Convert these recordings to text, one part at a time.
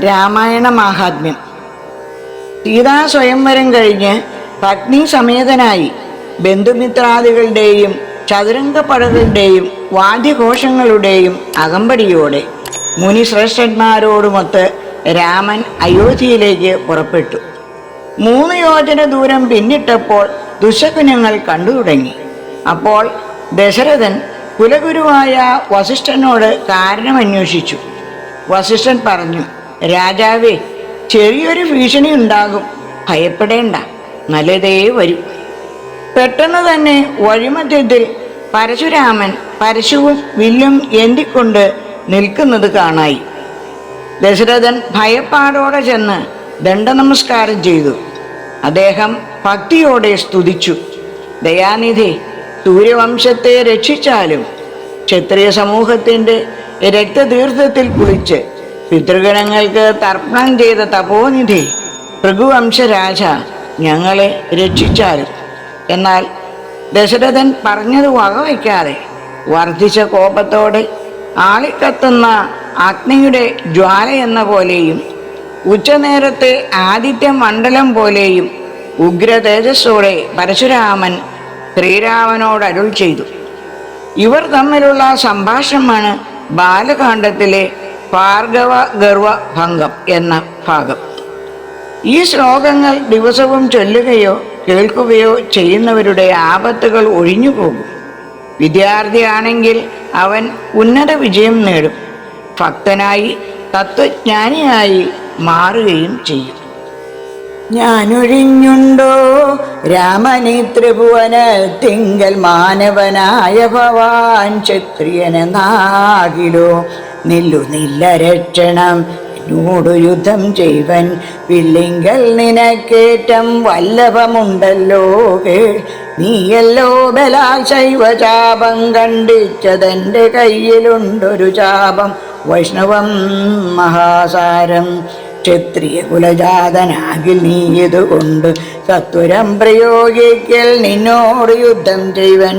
രാമായണ മാഹാത്മ്യം. സീതാ സ്വയംവരം കഴിഞ്ഞ് പത്നി സമേതനായി ബന്ധുമിത്രാദികളുടെയും ചതുരംഗപ്പടകളുടെയും വാദ്യഘോഷങ്ങളുടെയും അകമ്പടിയോടെ മുനിശ്രേഷ്ഠന്മാരോടുമൊത്ത് രാമൻ അയോധ്യയിലേക്ക് പുറപ്പെട്ടു. മൂന്ന് യോജന ദൂരം പിന്നിട്ടപ്പോൾ ദുശകുനങ്ങൾ കണ്ടു തുടങ്ങി. അപ്പോൾ ദശരഥൻ കുലഗുരുവായ വസിഷ്ഠനോട് കാരണമന്വേഷിച്ചു. വസിഷ്ഠൻ പറഞ്ഞു രാജാവേ ചെറിയൊരു ഭീഷണി ഉണ്ടാകും. ഭയപ്പെടേണ്ട. നല്ലതേ വരും. പെട്ടെന്ന് തന്നെ വഴിമധ്യത്തിൽ പരശുരാമൻ പരശുവും വില്ലും എന്തിക്കൊണ്ട് നിൽക്കുന്നത് കാണായി. ദശരഥൻ ഭയപ്പാടോടെ ചെന്ന് ദണ്ഡനമസ്കാരം ചെയ്തു. അദ്ദേഹം ഭക്തിയോടെ സ്തുതിച്ചു. ദയാനിധി സൂര്യവംശത്തെ രക്ഷിച്ചാലും ക്ഷത്രിയ സമൂഹത്തിന്റെ രക്തതീർത്ഥത്തിൽ കുളിച്ച് പിതൃഗണങ്ങൾക്ക് തർപ്പണം ചെയ്ത തപോനിധി ഭൃഗുവംശരാജ ഞങ്ങളെ രക്ഷിച്ചാലും. എന്നാൽ ദശരഥൻ പറഞ്ഞത് വകവയ്ക്കാതെ വർദ്ധിച്ച കോപത്തോടെ ആളിക്കത്തുന്ന അഗ്നിയുടെ ജ്വാല എന്ന പോലെയും ഉച്ചനേരത്തെ ആദിത്യ മണ്ഡലം പോലെയും ഉഗ്ര തേജസ്സോടെ പരശുരാമൻ ശ്രീരാമനോട് അരുൾ ചെയ്തു. ഇവർ തമ്മിലുള്ള സംഭാഷണമാണ് ബാലകാണ്ഡത്തിലെ ഭാർഗവ ഗർവ ഭംഗം എന്ന ഭാഗം. ഈ ശ്ലോകങ്ങൾ ദിവസവും ചൊല്ലുകയോ കേൾക്കുകയോ ചെയ്യുന്നവരുടെ ആപത്തുകൾ ഒഴിഞ്ഞു പോകും. വിദ്യാർത്ഥിയാണെങ്കിൽ അവൻ ഉന്നത വിജയം നേടും. ഭക്തനായി തത്വജ്ഞാനിയായി മാറുകയും ചെയ്യും. ഞാനൊഴിഞ്ഞുണ്ടോ? രാമനി ത്രിഭുവന തിങ്കൽ മാനവനായ ഭവാൻ ക്ഷത്രിയനെന്നാകിലോ? നില്ലു നില്ല രക്ഷണം എന്നോടു യുദ്ധം ചെയ്വൻ വില്ലിങ്കൽ നിനക്കേറ്റം വല്ലഭമുണ്ടല്ലോ നീയല്ലോ ബലാൽ ശൈവചാപം കണ്ടിച്ചതെന്റെ കയ്യിലുണ്ടൊരു ചാപം. വൈഷ്ണവം മഹാസാരം ക്ഷത്രിയ കുലജാതനാകിൽ നീ ഇതുകൊണ്ട് സത്വരം പ്രയോഗിക്കൽ. നിന്നോട് യുദ്ധം ചെയ്വൻ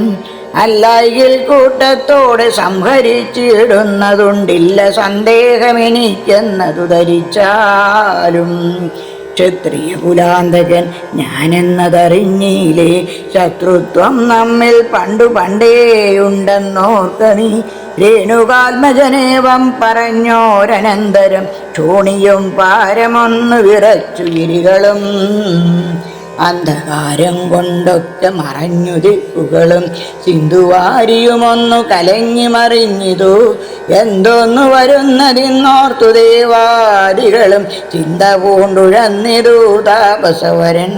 അല്ലായിൽ കൂട്ടത്തോടെ സംഹരിച്ചിടുന്നതുണ്ടില്ല സന്ദേഹമെനിക്കെന്നതു ധരിച്ചാലും. ക്ഷത്രിയ കുലാന്തകൻ ഞാനെന്നതറിഞ്ഞില്ലേ? ശത്രുത്വം നമ്മിൽ പണ്ടു പണ്ടേയുണ്ടെന്നോർക്ക നീ. രേണുകാത്മജനേവം പറഞ്ഞോരനന്തരം. ക്ഷോണിയും പാരമൊന്നു വിറച്ചു ഗിരികളും അന്ധകാരം കൊണ്ടൊക്കെ മറഞ്ഞു ദിക്കുകളും സിന്ധുവാരിയുമൊന്നു കലങ്ങി മറിഞ്ഞിതു. എന്തൊന്നു വരുന്നതിന്നോർത്തു ദേവാദികളും. ചിന്ത പൂണ്ടുഴന്നിതു താപസവരന്മാരും.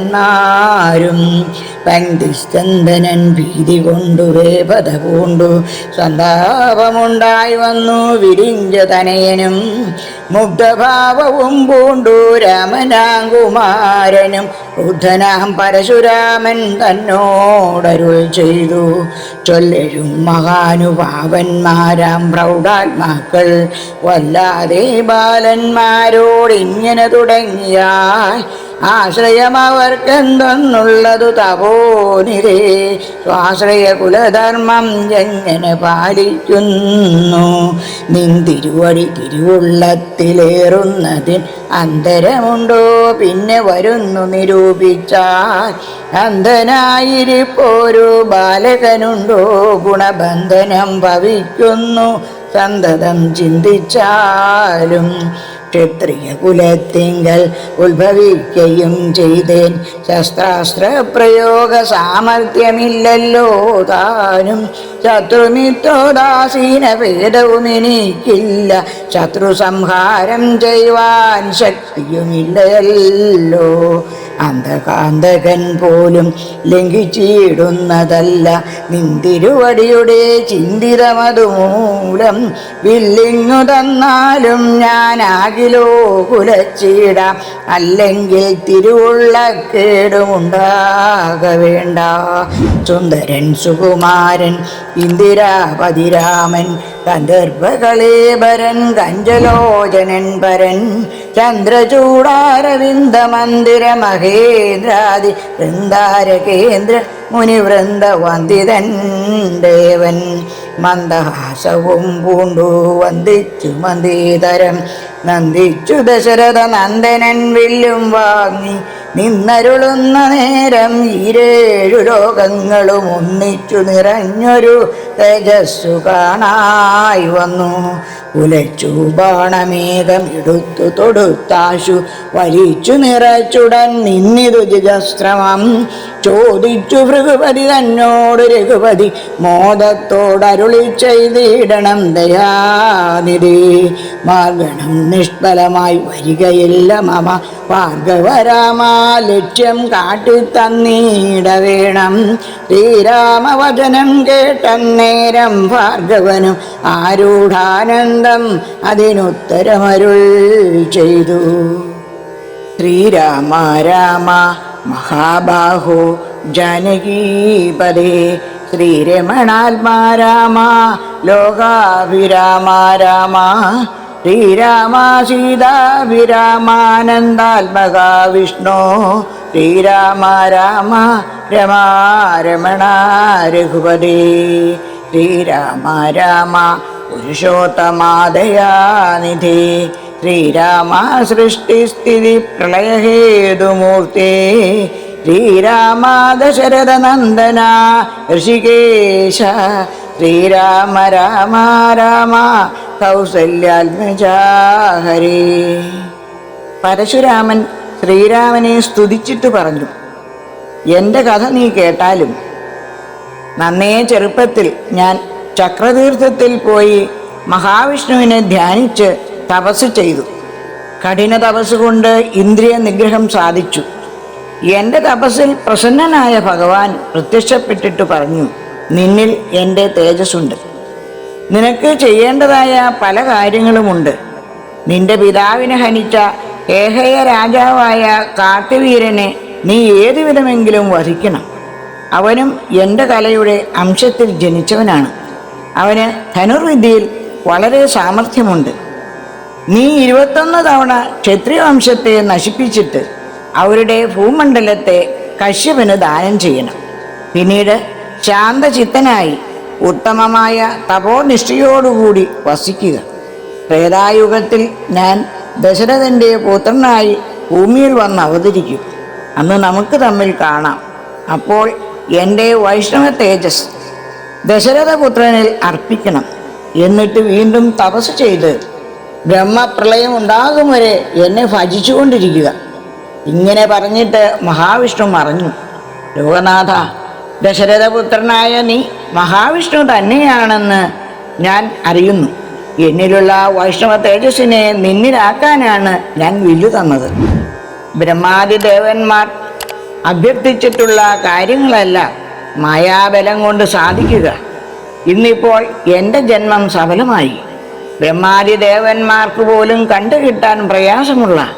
പങ്ക്തിസ്തന്ധനൻ ഭീതി കൊണ്ടു വേപത പൂണ്ടു. സന്താപമുണ്ടായി വന്നു വിരിഞ്ച തനയനും. മുഗ്ധഭാവവും പൂണ്ടു രാമനാകുമാരനും. ബുദ്ധനാം പരശുരാമൻ തന്നോടരുൾ ചെയ്തു. ചൊല്ലരും മഹാനുഭാവന്മാരാം പ്രൗഢാത്മാക്കൾ. വല്ലാതെ ബാലന്മാരോടിങ്ങനെ തുടങ്ങിയാൽ ആശ്രയം അവർക്കെന്തെന്നുള്ളതു തപോനിരേ. സ്വാശ്രയ കുലധർമ്മം എങ്ങനെ പാലിക്കുന്നു? നിൻ തിരുവടി തിരുവുള്ളത്തിലേറുന്നതിൽ അന്തരമുണ്ടോ? പിന്നെ വരുന്നു നിരൂപിച്ചാൽ അന്ധനായിരിപ്പോരു ബാലകനുണ്ടോ? ഗുണബന്ധനം ഭവിക്കുന്നു സന്തതം ചിന്തിച്ചാലും ക്ഷത്രിയ കുലത്തിങ്കൽ ഉത്ഭവിക്കുകയും ചെയ്തേൻ. ശസ്ത്രാസ്ത്ര പ്രയോഗ സാമർഥ്യമില്ലല്ലോ താനും. ശത്രുമിത്രോദാസീന ഭേദവും എനിക്കില്ല. ശത്രു സംഹാരം ചെയ്യുവാൻ ശക്തിയുമില്ലല്ലോ അന്ധകാന്തകൻ പോലും ലംഘിച്ചിടുന്നതല്ല. നിന്തിരുവടിയുടെ ചിന്തിതമതുമൂലം വില്ലിങ്ങു തന്നാലും ഞാനാകിലോ കുലച്ചിടാം. അല്ലെങ്കിൽ തിരുവുള്ള കേടുമുണ്ടാക വേണ്ട. സുന്ദരൻ സുകുമാരൻ ഇന്ദിരാപതിരാമൻ കന്ദർഭകളേബരൻ കഞ്ചലോചനൻ പരൻ ചന്ദ്രചൂടാരവിന്ദ മന്ദിര മഹേന്ദ്രാദി വൃന്ദാര കേന്ദ്ര മുനിവൃന്ദ വന്ദിതൻ ദേവൻ. മന്ദഹാസവും പൂണ്ടു വന്ദിച്ചു മന്ദിതരം നന്ദിച്ചു ദശരഥ നന്ദനൻ വില്ലും വാങ്ങി. നിന്നരുളുന്ന നേരം ഈരേഴു ലോകങ്ങളും ഒന്നിച്ചു നിറഞ്ഞൊരു തേജസ്സു കാണായി വന്നു. ഉലച്ചു ബാണമേഘം എടുത്തു തൊടുത്താശു വലിച്ചു നിറച്ചുടൻ നിന്നിതു ജിജസ്രമം. ചോദിച്ചു ഭൃഗുപതി തന്നോട് രഘുപതി മോദത്തോടരുളി ചെയ്തിടണം ദയാനിധി. മാർഗണം നിഷ്ഫലമായി വരികയില്ല മമ ഭാർഗവരാമ ലക്ഷ്യം കാട്ടിത്തന്നീട വേണം ശ്രീരാമവചനം കേട്ടന്നേരം ഭാർഗവനും ആരൂഢാനന്ദം അതിനുത്തരമരുൾ ചെയ്തു. ശ്രീരാമ രാമ മഹാബാഹോ ജാനകീപദേ ശ്രീരമണാത്മാ രാമ ലോകാഭിരാമ രാമ. ശ്രീരാമ സീതാഭിരാമാനന്ദാത്മക വിഷ്ണു ശ്രീരാമ രാമ രമാരമണ രഘുപതി ശ്രീരാമ രാമ പുരുഷോത്തമാദയാനിധി. ശ്രീരാമ സൃഷ്ടിസ്ഥിതി പ്രളയഹേതുമൂർത്തി ശ്രീരാമ ദശരഥ നന്ദന ഋഷികേശ. ശ്രീരാമ രാമ രാമ കൗസല്യാത്മജ ഹരേ പരശുരാമൻ ശ്രീരാമനെ സ്തുതിച്ചിട്ട് പറഞ്ഞു. എന്റെ കഥ നീ കേട്ടാലും നന്നേ ചെറുപ്പത്തിൽ ഞാൻ ചക്രതീർത്ഥത്തിൽ പോയി മഹാവിഷ്ണുവിനെ ധ്യാനിച്ച് തപസ് ചെയ്തു. കഠിന തപസ് കൊണ്ട് ഇന്ദ്രിയ നിഗ്രഹം സാധിച്ചു. എന്റെ തപസ്സിൽ പ്രസന്നനായ ഭഗവാൻ പ്രത്യക്ഷപ്പെട്ടിട്ട് പറഞ്ഞു നിന്നിൽ എന്റെ തേജസ്സുണ്ട്. നിനക്ക് ചെയ്യേണ്ടതായ പല കാര്യങ്ങളുമുണ്ട്. നിന്റെ പിതാവിനെ ഹനിച്ച ഏഹയ രാജാവായ കാട്ടുവീരനെ നീ ഏതു വിധമെങ്കിലും വധിക്കണം. അവനും എന്റെ കലയുടെ അംശത്തിൽ ജനിച്ചവനാണ്. അവന് ധനുർവിദ്യയിൽ വളരെ സാമർഥ്യമുണ്ട്. നീ ഇരുപത്തൊന്ന് തവണ ക്ഷത്രിയ വംശത്തെ നശിപ്പിച്ചിട്ട് അവരുടെ ഭൂമണ്ഡലത്തെ കശ്യപന് ദാനം ചെയ്യണം. പിന്നീട് ശാന്തചിത്തനായി ഉത്തമമായ തപോനിഷ്ഠയോടുകൂടി വസിക്കുക. ത്രേതായുഗത്തിൽ ഞാൻ ദശരഥന്റെ പുത്രനായി ഭൂമിയിൽ വന്ന് അവതരിക്കും. അന്ന് നമുക്ക് തമ്മിൽ കാണാം. അപ്പോൾ എന്റെ വൈഷ്ണവ തേജസ് ദശരഥപുത്രനിൽ അർപ്പിക്കണം. എന്നിട്ട് വീണ്ടും തപസ് ചെയ്ത് ബ്രഹ്മപ്രളയം ഉണ്ടാകും വരെ എന്നെ ഭജിച്ചുകൊണ്ടിരിക്കുക. ഇങ്ങനെ പറഞ്ഞിട്ട് മഹാവിഷ്ണു മറഞ്ഞു. ലോകനാഥ ദശരഥപുത്രനായ നീ മഹാവിഷ്ണു തന്നെയാണെന്ന് ഞാൻ അറിയുന്നു. എന്നിലുള്ള വൈഷ്ണവ തേജസ്സിനെ നിന്നിലാക്കാനാണ് ഞാൻ വില്ലു തന്നത്. ബ്രഹ്മാദി ദേവന്മാർ അഭ്യർത്ഥിച്ചിട്ടുള്ള കാര്യങ്ങളല്ല മായാബലം കൊണ്ട് സാധിക്കുക. ഇന്നിപ്പോൾ എന്റെ ജന്മം സഫലമായി. ബ്രഹ്മാദി ദേവന്മാർക്ക് പോലും കണ്ടുകിട്ടാൻ പ്രയാസമുള്ള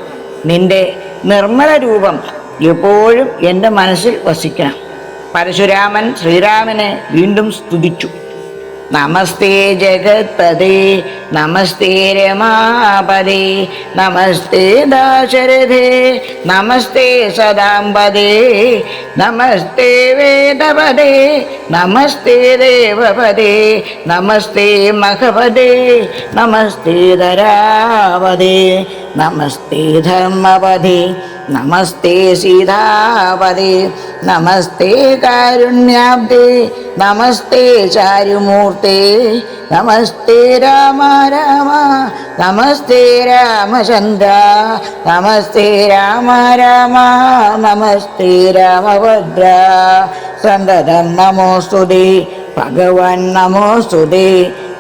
നിന്റെ നിർമ്മല രൂപം എപ്പോഴും എന്റെ മനസ്സിൽ വസിക്കണം. പരശുരാമൻ ശ്രീരാമനെ വീണ്ടും സ്തുതിച്ചു. നമസ്തേ ജഗത്പദേ നമസ്തേ രമാപദേ നമസ്തേ ദാശരഥേ നമസ്തേ സദാംബദേ നമസ്തേ വേദപദേ നമസ്തേ ദേവപദേ നമസ്തേ മഹപദേ നമസ്തേ ധരാപദേ നമസ്തേ ധർമ്മപദേ നമസ്തേ സീതാപദേ നമസ്തേ കാരുണ്യാബ്ദേ നമസ്തേ ചാരുമൂർത്തേ നമസ്തേ രാമ രാമ നമസ്തേ രാമചന്ദ്ര നമസ്തേ രാമ രാമ നമസ്തേ രാമഭദ്ര. സന്തതം നമോസ്തുതേ ഭഗവാൻ നമോസ്തുതേ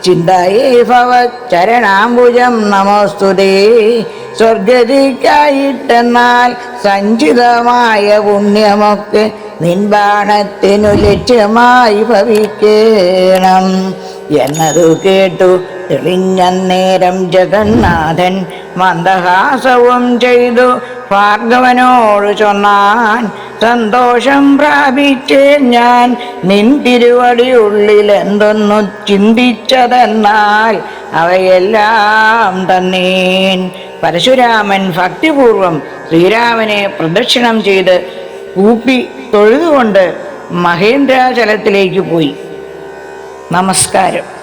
ചിന്തയേ നമോസ്തു നമോസ്തുതേ സ്വർഗതിക്കായിട്ടെന്നാൽ സഞ്ചിതമായ പുണ്യമൊക്കെ നിൻബാണത്തിനു ലക്ഷ്യമായി ഭവിക്കണം. എന്നതു കേട്ടു തെളിഞ്ഞന്നേരം ജഗന്നാഥൻ മന്ദഹാസവും ചെയ്തു. ഭാർഗവനോട് ചൊന്നാൻ സന്തോഷം പ്രാപിച്ചേ ഞാൻ. നിൻ തിരുവടിയുള്ളിൽ എന്തൊന്നു ചിന്തിച്ചതെന്നാൽ അവയെല്ലാം തന്നേൻ. പരശുരാമൻ ഭക്തിപൂർവം ശ്രീരാമനെ പ്രദക്ഷിണം ചെയ്ത് കൂപ്പി തൊഴുതുകൊണ്ട് മഹേന്ദ്രാചലത്തിലേക്ക് പോയി. നമസ്കാരം.